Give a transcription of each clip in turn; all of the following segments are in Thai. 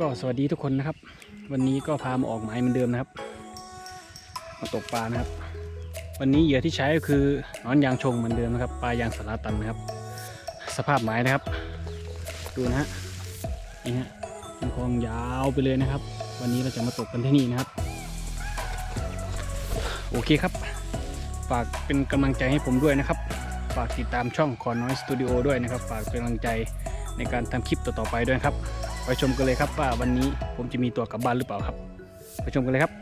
ก็สวัสดีทุกคนนะครับ วันนี้ก็พามาออกหมายเหมือนเดิมนะครับ มาตกปลานะครับ วันนี้เหยื่อที่ใช้ก็คือนอนยางชงเหมือนเดิมนะครับปลายางสลาตันนะครับ สภาพหมายนะครับ ดูนะฮะนี่ฮะเป็นคลองยาวไปเลยนะครับ วันนี้เราจะมาตกกันที่นี่นะครับ โอเคครับ ฝากเป็นกำลังใจให้ผมด้วยนะครับ ฝากติดตามช่องคอนน้อยสตูดิโอด้วยนะครับ ฝากเป็นกำลังใจในการทำคลิปต่อๆไปด้วยครับ ชมกันเลยครับว่าวันนี้ผมจะมีตัวกลับบ้านหรือเปล่าครับ ไปชมกันเลยครับ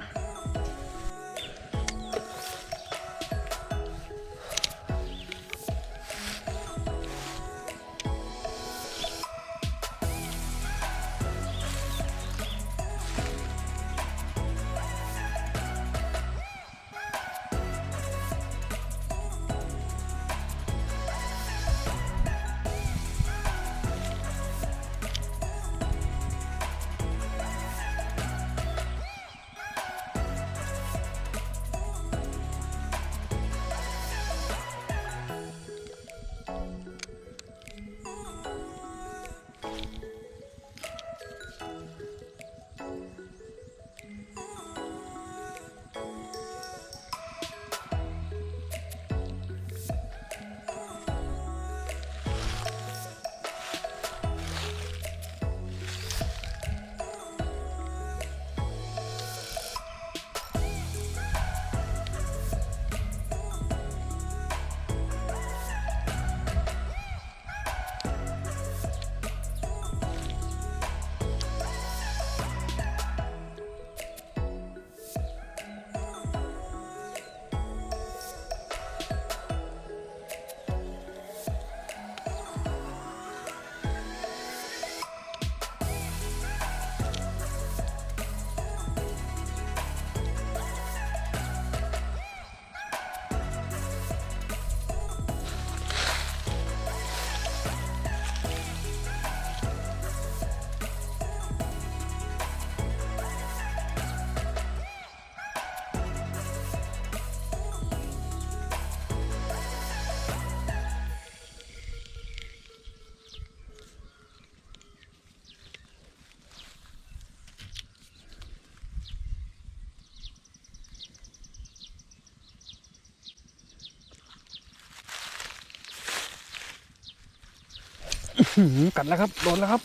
กัดแล้วครับ โดนแล้วครับ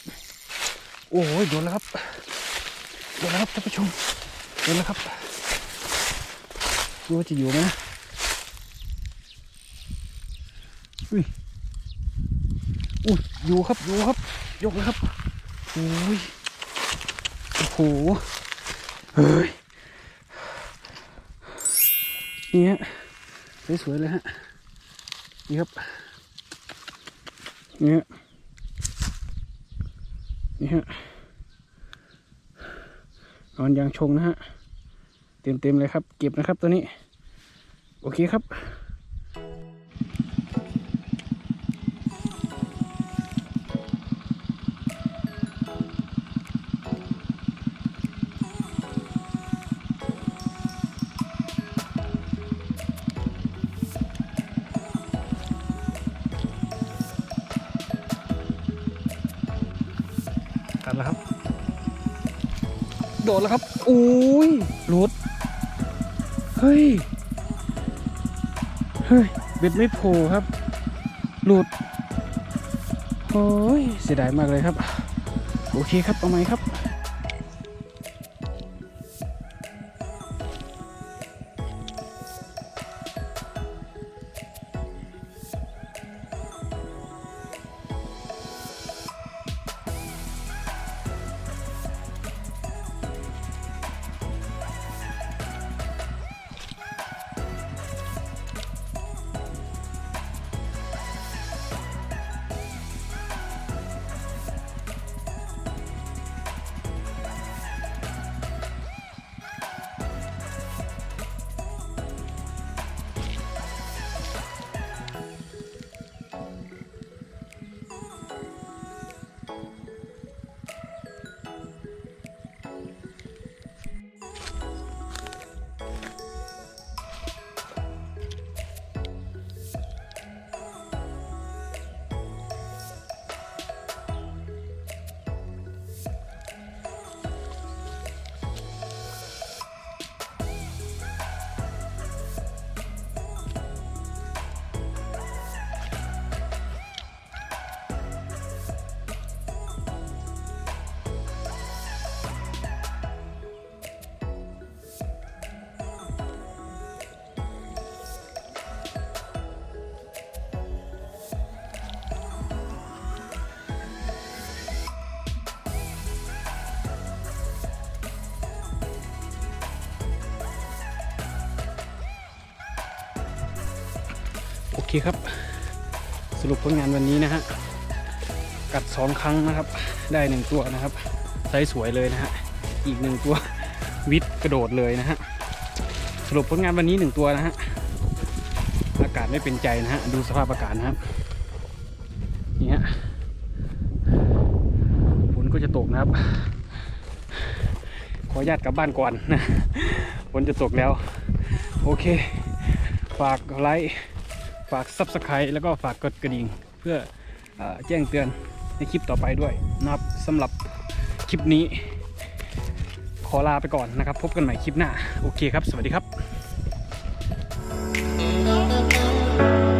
โอ้ยโดนแล้วครับ โดนแล้วครับท่านผู้ชม โดนแล้วครับ ดูว่าจะอยู่ไหมนะอุ้ยอุ้ยอยู่ครับ อยู่ครับ ยกเลยครับ โอ้ย โอ้โห เฮ้ยนี่ฮะสวยๆเลยฮะ นี่ครับ นี่ฮะ นี่ฮะนอนยางชงนะฮะ เต็มเต็มๆเลยครับ เก็บนะครับตัวนี้ โอเคครับ โดดแล้วครับอุ้ยหลุดเฮ้ยเฮ้ยเบ็ดไม่โผล่ครับ หลุดโอ้ยเสียดายมากเลยครับ โอเคครับเอาไหมครับ คครับ สรุปผลงานวันนี้นะฮะ กัดสองครั้งนะครับ ได้หนึ่งตัวนะครับไซส์สวยเลยนะฮะ อีกหนึ่งตัววิทกระโดดเลยนะฮะ สรุปผลงานวันนี้หนึ่งตัวนะฮะ อากาศไม่เป็นใจนะฮะ ดูสภาพอากาศนะครับนี่ฮะฝนก็จะตกนะครับ ขออนุญาตกลับบ้านก่อนนะฝนจะตกแล้ว โอเค ฝากไลค์ ฝาก Subscribe แล้วก็ฝากกดกระดิ่ง เพื่อออแจ้งเตือนในคลิปต่อไปด้วยนะครับสำหรับคลิปนี้ ขอลาไปก่อนนะครับ พบกันใหม่คลิปหน้า โอเคครับ สวัสดีครับ